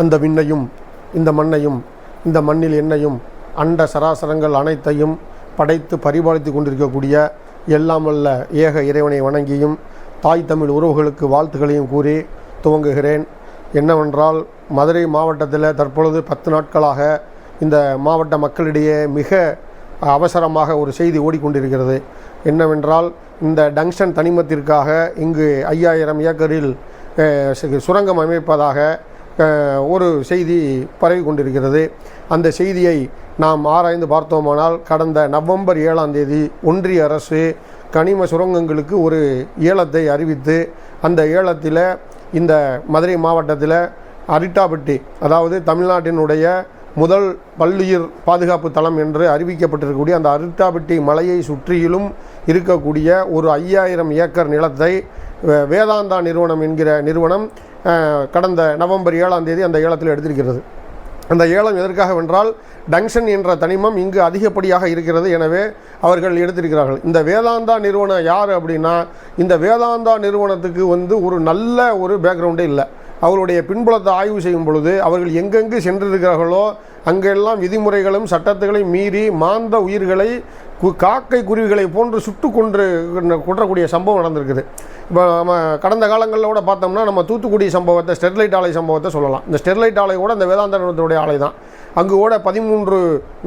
அந்த விண்ணையும் இந்த மண்ணையும் இந்த மண்ணில் என்னையும் அண்ட சராசரங்கள் அனைத்தையும் படைத்து பரிபாலித்து கொண்டிருக்கக்கூடிய எல்லாம் அல்ல ஏக இறைவனை வணங்கியும் தாய் தமிழ் உறவுகளுக்கு வாழ்த்துக்களையும் கூறி துவங்குகிறேன். என்னவென்றால் மதுரை மாவட்டத்தில் தற்பொழுது பத்து நாட்களாக இந்த மாவட்ட மக்களிடையே மிக அவசரமாக ஒரு செய்தி ஓடிக்கொண்டிருக்கிறது. என்னவென்றால் இந்த டங்ஷன் தனிமத்திற்காக இங்கு ஐயாயிரம் ஏக்கரில் சுரங்கம் அமைப்பதாக ஒரு செய்தி பரவி கொண்டிருக்கிறது. அந்த செய்தியை நாம் ஆராய்ந்து பார்த்தோமானால் கடந்த நவம்பர் ஏழாம் தேதி ஒன்றிய அரசு கனிம சுரங்கங்களுக்கு ஒரு ஏலத்தை அறிவித்து அந்த ஏலத்தில் இந்த மதுரை மாவட்டத்தில் அரிட்டாபட்டி அதாவது தமிழ்நாட்டினுடைய முதல் பல்லுயிர் பாதுகாப்பு தளம் என்று அறிவிக்கப்பட்டிருக்கக்கூடிய அந்த அரிட்டாபட்டி மலையை சுற்றியிலும் இருக்கக்கூடிய ஒரு ஐயாயிரம் ஏக்கர் நிலத்தை வேதாந்தா நிறுவனம் என்கிற நிறுவனம் கடந்த நவம்பர் ஏழாம் தேதி அந்த ஏலத்தில் எடுத்திருக்கிறது. அந்த ஏலம் எதற்காக வென்றால் டங்ஷன் என்ற தனிமம் இங்கு அதிகப்படியாக இருக்கிறது. எனவே அவர்கள் எடுத்திருக்கிறார்கள். இந்த வேதாந்தா நிறுவனம் யார் அப்படின்னா இந்த வேதாந்தா நிறுவனத்துக்கு வந்து ஒரு நல்ல ஒரு பேக்ரவுண்டே இல்லை. அவருடைய பின்புலத்தை ஆய்வு செய்யும் பொழுது அவர்கள் எங்கெங்கு சென்றிருக்கிறார்களோ அங்கெல்லாம் விதிமுறைகளும் சட்டத்துகளையும் மீறி மாந்த உயிர்களை காக்கை குருவிகளை போன்று சுட்டு கொன்று குற்றக்கூடிய சம்பவம் நடந்திருக்குது. இப்போ நம்ம கடந்த காலங்களில் கூட பார்த்தோம்னா நம்ம தூத்துக்குடி சம்பவத்தை ஸ்டெர்லைட் ஆலை சம்பவத்தை சொல்லலாம். இந்த ஸ்டெர்லைட் ஆலை கூட இந்த வேதாந்த நிறுவனத்துடைய ஆலை தான். அங்கு கூட பதிமூன்று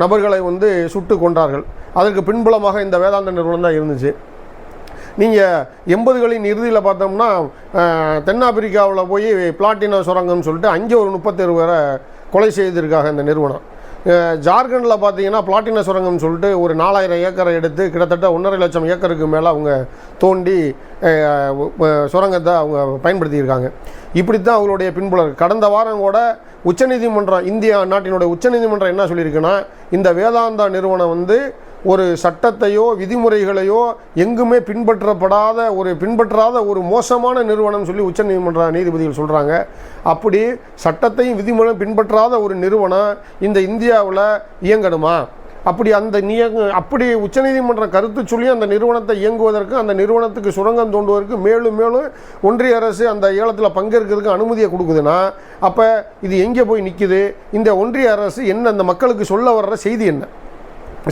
நபர்களை வந்து சுட்டு கொன்றார்கள். அதற்கு பின்புலமாக இந்த வேதாந்த நிறுவனம் தான் இருந்துச்சு. நீங்கள் எண்பதுகளின் இறுதியில் பார்த்தோம்னா தென்னாப்பிரிக்காவில் போய் பிளாட்டினா சுரங்கம்னு சொல்லிட்டு அங்கே ஒரு முப்பத்தேழு பேரை கொலை செய்திருக்காங்க இந்த நிறுவனம். ஜார்க்கண்டில் பார்த்தீங்கன்னா பிளாட்டின சுரங்கம்னு சொல்லிட்டு ஒரு நாலாயிரம் ஏக்கரை எடுத்து கிட்டத்தட்ட ஒன்றரை லட்சம் ஏக்கருக்கு மேலே அவங்க தோண்டி சுரங்கத்தை அவங்க பயன்படுத்தியிருக்காங்க. இப்படி தான் அவங்களுடைய பின்புலர். கடந்த வாரம் கூட உச்சநீதிமன்றம் இந்தியா நாட்டினுடைய உச்சநீதிமன்றம் என்ன சொல்லியிருக்குன்னா இந்த வேதாந்தா நிறுவனம் வந்து ஒரு சட்டத்தையோ விதிமுறைகளையோ எங்குமே பின்பற்றப்படாத ஒரு பின்பற்றாத ஒரு மோசமான நிறுவனம் சொல்லி உச்ச நீதிமன்ற நீதிபதிகள் சொல்கிறாங்க அப்படி சட்டத்தையும் விதிமுறையும் பின்பற்றாத ஒரு நிறுவனம் இந்த இந்தியாவில் இயங்கணுமா? அப்படி அந்த நிய அப்படி உச்சநீதிமன்றம் கருத்து சொல்லி அந்த நிறுவனத்தை இயங்குவதற்கு அந்த நிறுவனத்துக்கு சுரங்கம் தோண்டுவதற்கு மேலும் மேலும் ஒன்றிய அரசு அந்த ஏலத்தில் பங்கேற்கிறதுக்கு அனுமதியை கொடுக்குதுன்னா அப்போ இது எங்கே போய் நிற்குது இந்த ஒன்றிய அரசு என்ன அந்த மக்களுக்கு சொல்ல வர்ற செய்தி என்ன?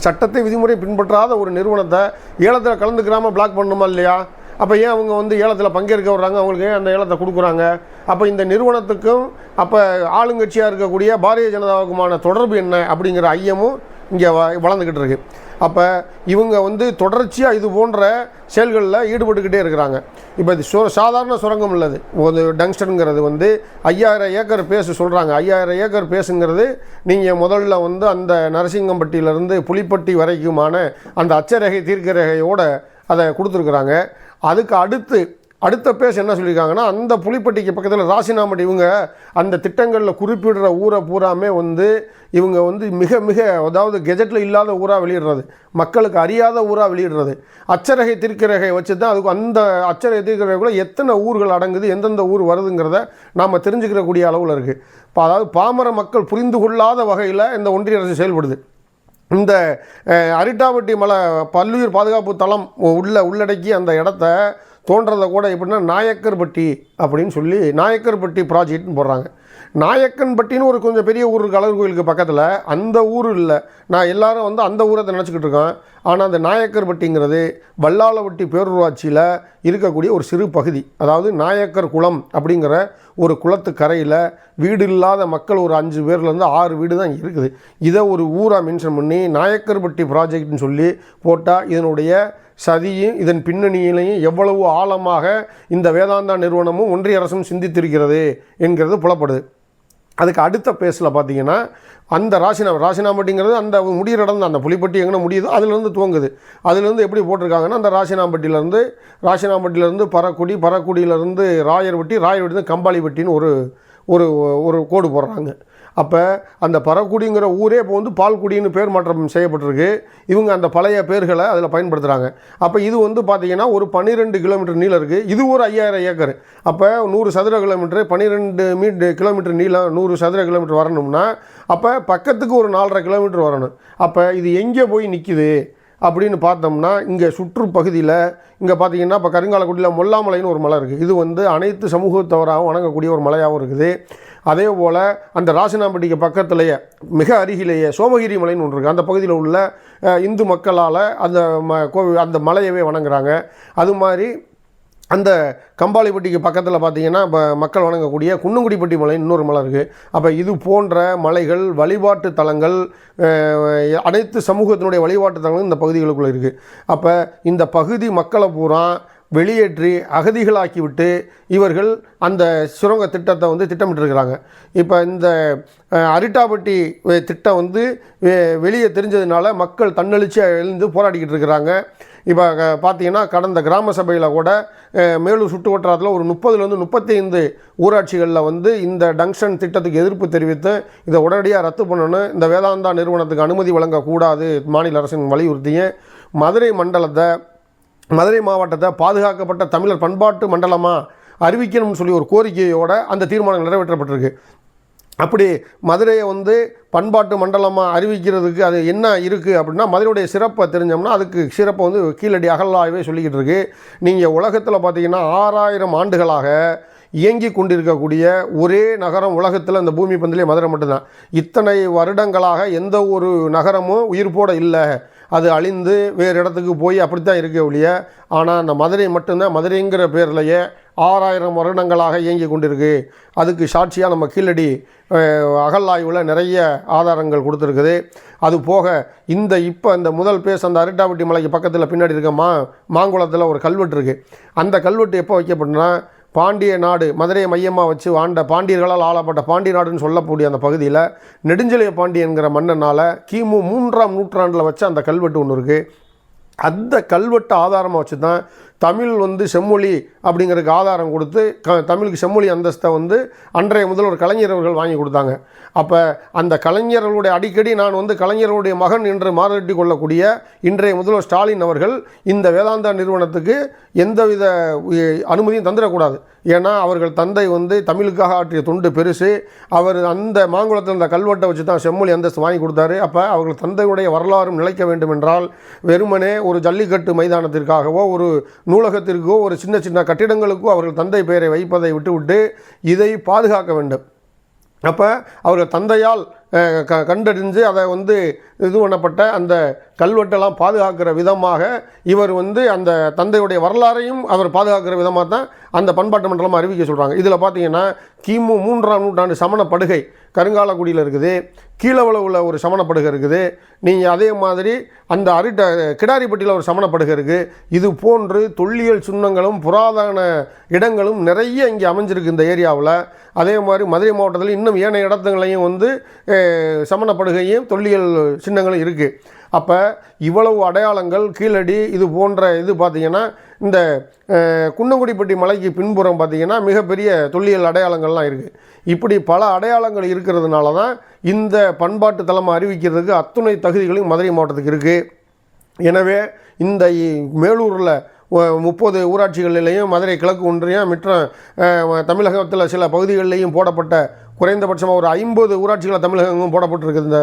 சட்டத்தை விதிமுறை பின்பற்றாத ஒரு நிறுவனத்தை ஏலத்தில் கலந்துக்கிறாம பிளாக் பண்ணணுமா இல்லையா? அப்போ ஏன் அவங்க வந்து ஏலத்தில் பங்கேற்க வர்றாங்க? அவங்களுக்கு ஏன் அந்த ஏலத்தை கொடுக்குறாங்க? அப்போ இந்த நிறுவனத்துக்கும் அப்போ ஆளுங்கட்சியாக இருக்கக்கூடிய பாரதிய ஜனதாவுக்குமான தொடர்பு என்ன அப்படிங்கிற ஐயமும் இங்கே வ வளர்ந்துக்கிட்டு இருக்கு. அப்போ இவங்க வந்து தொடர்ச்சியாக இது போன்ற செயல்களில் ஈடுபட்டுக்கிட்டே இருக்கிறாங்க. இப்போ இது சு சாதாரண சுரங்கம் உள்ளது ஒரு டங்ஸ்டனுங்கிறது வந்து ஐயாயிரம் ஏக்கர் பேசு சொல்கிறாங்க ஐயாயிரம் ஏக்கர் பேசுங்கிறது நீங்கள் முதல்ல வந்து அந்த நரசிங்கம்பட்டியிலேருந்து புலிப்பட்டி வரைக்குமான அந்த அச்சரேகை தீர்க்கரேகையோடு அதை கொடுத்துருக்குறாங்க. அதுக்கு அடுத்து அடுத்த பேஸ் என்ன சொல்லியிருக்காங்கன்னா அந்த புலிப்பட்டிக்கு பக்கத்தில் ராசினாமட்டி இவங்க அந்த திட்டங்களில் குறிப்பிடுற ஊரை பூராமே வந்து இவங்க வந்து மிக மிக அதாவது கெஜெட்டில் இல்லாத ஊராக வெளியிடுறது மக்களுக்கு அறியாத ஊராக வெளியிடுறது. அச்சரகை திருக்கரகை வச்சு தான் அதுக்கு அந்த அச்சரகை திருக்கரகைக்குள்ள எத்தனை ஊர்கள் அடங்குது எந்தெந்த ஊர் வருதுங்கிறத நாம் தெரிஞ்சுக்கிறக்கூடிய அளவில் இருக்குது இப்போ அதாவது பாமர மக்கள் புரிந்து கொள்ளாத வகையில் இந்த ஒன்றிய அரசு செயல்படுது. இந்த அரிட்டாவட்டி மலை பல்லுயிர் பாதுகாப்பு தளம் உள்ள உள்ளடக்கி அந்த இடத்த தோன்றதை கூட எப்படின்னா நாயக்கர்பட்டி அப்படின்னு சொல்லி நாயக்கர்பட்டி ப்ராஜெக்ட்னு போடுறாங்க. நாயக்கன்பட்டின்னு ஒரு கொஞ்சம் பெரிய ஊர் இருக்குது அழகர் கோயிலுக்கு பக்கத்தில். அந்த ஊர் இல்லை. நான் எல்லாரும் வந்து அந்த ஊரை நினச்சிக்கிட்டு இருக்கோம். ஆனால் அந்த நாயக்கர்பட்டிங்கிறது வல்லாளவட்டி பேரூராட்சியில் இருக்கக்கூடிய ஒரு சிறு பகுதி. அதாவது நாயக்கர் குளம் அப்படிங்கிற ஒரு குளத்து கரையில் வீடு இல்லாத மக்கள் ஒரு அஞ்சு பேர்லேருந்து ஆறு வீடு தான் இருக்குது. இதை ஒரு ஊராக மென்ஷன் பண்ணி நாயக்கர்பட்டி ப்ராஜெக்ட்னு சொல்லி போட்டால் இதனுடைய சதியும் இதன் பின்னணியிலையும் எவ்வளவு ஆழமாக இந்த வேதாந்தா நிறுவனமும் ஒன்றிய அரசும் சிந்தித்திருக்கிறது என்கிறது புலப்படுது. அதுக்கு அடுத்த பேஸில் பார்த்தீங்கன்னா அந்த ராசினாம் ராசினாம்பட்டிங்கிறது அந்த முடிகிற இடம் தான். அந்த புலிப்பட்டி எங்கே முடியுதோ அதுலேருந்து துவங்குது. அதுலேருந்து எப்படி போட்டிருக்காங்கன்னா அந்த ராசினாம்பட்டியிலேருந்து ராசினாம்பட்டியிலேருந்து பறக்குடி பறக்குடியிலேருந்து ராயர்வட்டி ராயர்வட்டி கம்பாளிப்பட்டின்னு ஒரு ஒரு ஒரு கோடு போடுறாங்க. அப்போ அந்த பரக்குடிங்கிற ஊரே இப்போ வந்து பால்குடின்னு பேர் மாற்றம் செய்யப்பட்டிருக்கு. இவங்க அந்த பழைய பேர்களை அதில் பயன்படுத்துகிறாங்க அப்போ இது வந்து பார்த்திங்கன்னா ஒரு பன்னிரெண்டு கிலோமீட்டர் நீளம் இருக்குது இது ஒரு ஐயாயிரம் ஏக்கர். அப்போ நூறு சதுர கிலோமீட்டர் பன்னிரெண்டு மீட் கிலோமீட்டர் நீளம் நூறு சதுர கிலோமீட்டர் வரணும்னா அப்போ பக்கத்துக்கு ஒரு நாலரை கிலோமீட்டர் வரணும். அப்போ இது எங்கே போய் நிற்கிது அப்படின்னு பார்த்தோம்னா இங்கே சுற்றுப்பகுதியில் இங்கே பார்த்தீங்கன்னா இப்போ கருங்காலக்குடியில் மொல்லாமலைன்னு ஒரு மலை இருக்குது இது வந்து அனைத்து சமூகத்தவராகவும் வணங்கக்கூடிய ஒரு மலையாகவும் இருக்குது. அதே போல் அந்த ராசினாம்பட்டிக்கு பக்கத்துலேயே மிக அருகிலேயே சோமகிரி மலைன்னு ஒன்று இருக்குது அந்த பகுதியில் உள்ள இந்து மக்களால் அந்த ம கோவில் அந்த மலையவே வணங்குறாங்க. அது மாதிரி அந்த கம்பாளிப்பட்டிக்கு பக்கத்தில் பார்த்தீங்கன்னா இப்போ மக்கள் வணங்கக்கூடிய குன்னங்குடிப்பட்டி மலை இன்னொரு மலை இருக்குது அப்போ இது போன்ற மலைகள் வழிபாட்டு தலங்கள் அனைத்து சமூகத்தினுடைய வழிபாட்டு தலங்களும் இந்த பகுதிகளுக்குள்ளே இருக்குது அப்போ இந்த பகுதி மக்களை பூரா வெளியேற்றி அகதிகளாக்கிவிட்டு இவர்கள் அந்த சுரங்க திட்டத்தை வந்து திட்டமிட்டிருக்கிறாங்க. இப்போ இந்த அரிட்டாபட்டி அரிட்டாப்பட்டி திட்டம் வந்து வெ- வெளியே தெரிஞ்சதுனால மக்கள் தன்னெழுச்சியாக எழுந்து போராடிக்கிட்டு இருக்கிறாங்க. இப்போ பார்த்தீங்கன்னா கடந்த கிராம சபையில் கூட மேலும் மேலூர் வட்டாரத்தில் ஒரு முப்பதுலேருந்து முப்பத்தைந்து ஊராட்சிகளில் வந்து இந்த டங்ஷன் திட்டத்துக்கு எதிர்ப்பு தெரிவித்து இதை உடனடியாக ரத்து பண்ணணும் இந்த வேதாந்தா நிறுவனத்துக்கு அனுமதி வழங்கக்கூடாது மாநில அரசின் வலியுறுத்தியும் மதுரை மண்டலத்தை மதுரை மாவட்டத்தை பாதுகாக்கப்பட்ட தமிழர் பண்பாட்டு மண்டலமாக அறிவிக்கணும்னு சொல்லி ஒரு கோரிக்கையோட அந்த தீர்மானம் நிறைவேற்றப்பட்டிருக்கு. அப்படி மதுரையை வந்து பண்பாட்டு மண்டலமாக அறிவிக்கிறதுக்கு அது என்ன இருக்குது அப்படின்னா மதுரையுடைய சிறப்பை தெரிஞ்சோம்னா அதுக்கு சிறப்பை வந்து கீழடி அகலாகவே சொல்லிக்கிட்டு இருக்கு. நீங்கள் உலகத்தில் பார்த்தீங்கன்னா ஆறாயிரம் ஆண்டுகளாக இயங்கி கொண்டிருக்கக்கூடிய ஒரே நகரம் உலகத்தில் இந்த பூமி பந்திலே மதுரை மட்டும்தான். இத்தனை வருடங்களாக எந்த ஒரு நகரமும் உயிர்ப்போடு இல்லை. அது அழிந்து வேறு இடத்துக்கு போய் அப்படித்தான் இருக்க ஒழிய ஆனால் அந்த மதுரை மட்டும்தான் மதுரைங்கிற பேர்லையே ஆறாயிரம் வருடங்களாக இயங்கி கொண்டிருக்கு. அதுக்கு சாட்சியாக நம்ம கீழடி அகல்லாய்வில் நிறைய ஆதாரங்கள் கொடுத்துருக்குது. அது போக இந்த இப்போ இந்த முதல் பேஸ் அந்த அரிட்டாவட்டி மலைக்கு பக்கத்தில் பின்னாடி இருக்க மா மாங்குளத்தில் ஒரு கல்வெட்டு இருக்குது அந்த கல்வெட்டு எப்போ வைக்கப்பட்டுனா பாண்டிய நாடு மதுரையை மையமாக வச்சு ஆண்ட பாண்டியர்களால் ஆளப்பட்ட பாண்டிய நாடுன்னு சொல்லக்கூடிய அந்த பகுதியில் நெடுஞ்செழிய பாண்டியன்கிற மன்னனால் கிமு மூன்றாம் நூற்றாண்டில் வச்ச அந்த கல்வெட்டு ஒன்று இருக்குது அந்த கல்வெட்டு ஆதாரமாக வச்சு தான் தமிழ் வந்து செம்மொழி அப்படிங்கிறதுக்கு ஆதாரம் கொடுத்து க தமிழுக்கு செம்மொழி அந்தஸ்தை வந்து அன்றைய முதல்வர் கலைஞர் அவர்கள் வாங்கி கொடுத்தாங்க. அப்போ அந்த கலைஞர்களுடைய அடிக்கடி நான் வந்து கலைஞர்களுடைய மகன் என்று மாறுட்டி கொள்ளக்கூடிய இன்றைய முதல்வர் ஸ்டாலின் அவர்கள் இந்த வேதாந்தா நிறுவனத்துக்கு எந்தவித அனுமதியும் தந்துடக்கூடாது. ஏன்னா அவர்கள் தந்தை வந்து தமிழுக்காக ஆற்றிய தொண்டு பெருசு. அவர் அந்த மாங்குளத்தில் அந்த கல்வெட்டை வச்சு தான் செம்மொழி அந்தஸ்து வாங்கி கொடுத்தாரு. அப்போ அவர்கள் தந்தையுடைய வரலாறும் நிலைக்க வேண்டும் என்றால் வெறுமனே ஒரு ஜல்லிக்கட்டு மைதானத்திற்காகவோ ஒரு நூலகத்திற்கோ ஒரு சின்ன சின்ன கட்டிடங்களுக்கோ அவர்கள் தந்தை பெயரை வைப்பதை விட்டுவிட்டு இதை பாதுகாக்க வேண்டும். அப்போ அவர்கள் தந்தையால் க கண்டறிஞ்சு அதை வந்து இது பண்ணப்பட்ட அந்த கல்வெட்டெல்லாம் பாதுகாக்கிற விதமாக இவர் வந்து அந்த தந்தையுடைய வரலாறையும் அவர் பாதுகாக்கிற விதமாக தான் அந்த பண்பாட்டு மண்டலம் அறிவிக்க சொல்கிறாங்க இதில் பார்த்தீங்கன்னா கிமு மூன்றாம் நூற்றாண்டு சமண படுகை கருங்காலக்குடியில் இருக்குது. கீழவளவில் ஒரு சமணப்படுகை இருக்குது. நீங்கள் அதே மாதிரி அந்த அரிட்ட கிடாரிப்பட்டியில் ஒரு சமணப்படுகை இருக்குது இது போன்று தொல்லியல் சுண்ணங்களும் புராதன இடங்களும் நிறைய இங்கே அமைஞ்சிருக்கு இந்த ஏரியாவில். அதே மாதிரி மதுரை மாவட்டத்தில் இன்னும் ஏனைய இடத்துங்களையும் வந்து சமணப்படுகையும் தொல்லியல் சின்னங்களும் இருக்குது அப்போ இவ்வளவு அடையாளங்கள் கீழடி இது போன்ற இது பார்த்திங்கன்னா இந்த குன்னங்குடிப்பட்டி மலைக்கு பின்புறம் பார்த்திங்கன்னா மிகப்பெரிய தொல்லியல் அடையாளங்கள்லாம் இருக்குது இப்படி பல அடையாளங்கள் இருக்கிறதுனால தான் இந்த பண்பாட்டு தளம் அறிவிக்கிறதுக்கு அத்துணை தகுதிகளும் மதுரை மாவட்டத்துக்கு இருக்குது எனவே இந்த மேலூரில் முப்பது ஊராட்சிகளிலேயும் மதுரை கிழக்கு ஒன்றியம் மற்ற தமிழகத்தில் சில பகுதிகளிலேயும் போடப்பட்ட குறைந்தபட்சமாக ஒரு ஐம்பது ஊராட்சிகளை தமிழகமும் போடப்பட்டிருக்கு இந்த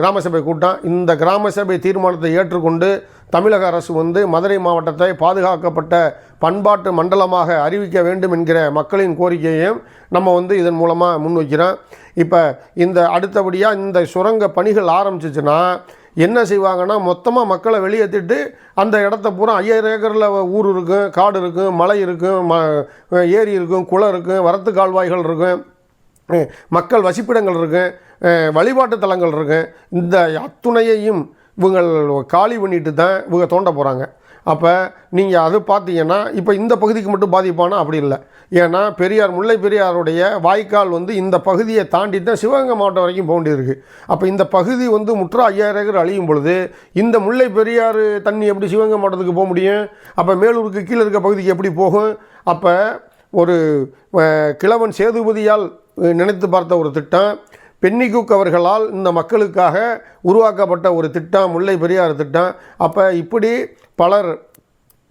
கிராம சபை கூட்டம். இந்த கிராம சபை தீர்மானத்தை ஏற்றுக்கொண்டு தமிழக அரசு வந்து மதுரை மாவட்டத்தை பாதுகாக்கப்பட்ட பண்பாட்டு மண்டலமாக அறிவிக்க வேண்டும் என்கிற மக்களின் கோரிக்கையையும் நம்ம வந்து இதன் மூலமாக முன்வைக்கிறோம். இப்போ இந்த அடுத்தபடியாக இந்த சுரங்க பணிகள் ஆரம்பிச்சிச்சுன்னா என்ன செய்வாங்கன்னா மொத்தமாக மக்களை வெளியேற்றிட்டு அந்த இடத்த பூரா ஐயாயிரம் ஏக்கரில் ஊர் இருக்கும் காடு இருக்கும் மலை இருக்கும் ம ஏரி இருக்கும் குளம் இருக்கும் வரத்து கால்வாய்கள் இருக்கும் மக்கள் வசிப்பிடங்கள் இருக்கும் வழிபாட்டு தலங்கள் இருக்கும் இந்த அத்துணையையும் இவங்கள் காலி பண்ணிட்டு தான் இவங்க தோண்ட போகிறாங்க அப்போ நீங்கள் அது பார்த்தீங்கன்னா இப்போ இந்த பகுதிக்கு மட்டும் பாதிப்பானா? அப்படி இல்லை. ஏன்னா பெரியார் முல்லை பெரியாருடைய வாய்க்கால் வந்து இந்த பகுதியை தாண்டி தான் சிவகங்கை மாவட்டம் வரைக்கும் போக வேண்டியிருக்கு. அப்போ இந்த பகுதி வந்து முற்றா ஐயாயிரம் ஏக்கர் அழியும் பொழுது இந்த முல்லை பெரியாறு தண்ணி எப்படி சிவகங்கை மாவட்டத்துக்கு போக முடியும்? அப்போ மேலூருக்கு கீழே இருக்க பகுதிக்கு எப்படி போகும்? அப்போ ஒரு கிழவன் சேதுபதியால் நினைத்து பார்த்த ஒரு திட்டம் பென்னிகுக் அவர்களால் இந்த மக்களுக்காக உருவாக்கப்பட்ட ஒரு திட்டம் முல்லை பெரியார் திட்டம். அப்போ இப்படி பலர்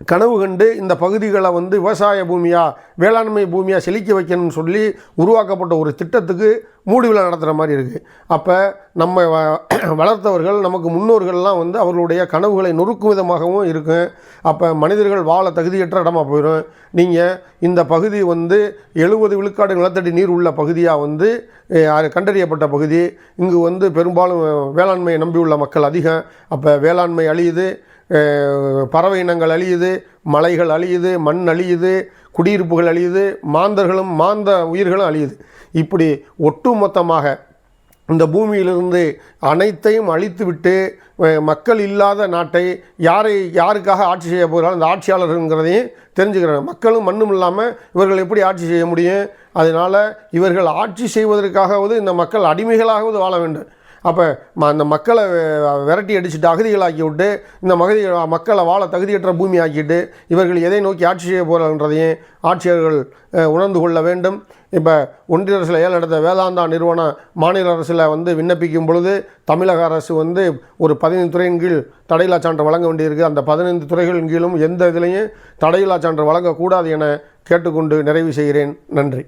கனவு கண்டு இந்த பகுதிகளை வந்து விவசாய பூமியாக வேளாண்மை பூமியாக செழிக்க வைக்கணும்னு சொல்லி உருவாக்கப்பட்ட ஒரு திட்டத்துக்கு மூடு விழா நடத்துகிற மாதிரி இருக்குது அப்போ நம்ம வ- வளர்த்தவர்கள் நமக்கு முன்னோர்கள்லாம் வந்து அவர்களுடைய கனவுகளை நொறுக்கும் விதமாகவும் இருக்கும் அப்போ மனிதர்கள் வாழ தகுதியற்ற இடமா போயிடும் நீங்கள் இந்த பகுதி வந்து எழுபது விழுக்காடு நிலத்தடி நீர் உள்ள பகுதியாக வந்து கண்டறியப்பட்ட பகுதி. இங்கு வந்து பெரும்பாலும் வேளாண்மையை நம்பியுள்ள மக்கள் அதிகம். அப்போ வேளாண்மை அழியுது. பறவை இனங்கள் அழியுது மலைகள் அழியுது மண் அழியுது குடியிருப்புகள் அழியுது மாந்தர்களும் மாந்த உயிர்களும் அழியுது. இப்படி ஒட்டுமொத்தமாக இந்த பூமியிலிருந்து அனைத்தையும் அழித்துவிட்டு மக்கள் இல்லாத நாட்டை யாரை யாருக்காக ஆட்சி செய்ய போகிறாலும் அந்த ஆட்சியாளர்கள்ங்கிறதையும் தெரிஞ்சுக்கிறாங்க. மக்களும் மண்ணும் இல்லாமல் இவர்கள் எப்படி ஆட்சி செய்ய முடியும்? அதனால் இவர்கள் ஆட்சி செய்வதற்காகவது இந்த மக்கள் அடிமைகளாகவது வாழ வேண்டும். அப்போ அந்த மக்களை விரட்டி அடிச்சுட்டு அகதிகளாக்கி விட்டு இந்த மகதி மக்களை வாழ தகுதியற்ற பூமி ஆக்கிட்டு இவர்கள் எதை நோக்கி ஆட்சி செய்ய போகிறான்றதையும் ஆட்சியர்கள் உணர்ந்து கொள்ள வேண்டும். இப்போ ஒன்றிய அரசில் ஏழு வேதாந்தா நிறுவனம் மாநில அரசில் வந்து விண்ணப்பிக்கும் பொழுது தமிழக அரசு வந்து ஒரு பதினைந்து துறையின் கீழ் தடையில்லா சான்று வழங்க வேண்டியிருக்கு. அந்த பதினைந்து துறைகளின் கீழும் எந்த இதுலேயும் தடையில்லா சான்று வழங்கக்கூடாது என கேட்டுக்கொண்டு நிறைவு செய்கிறேன். நன்றி.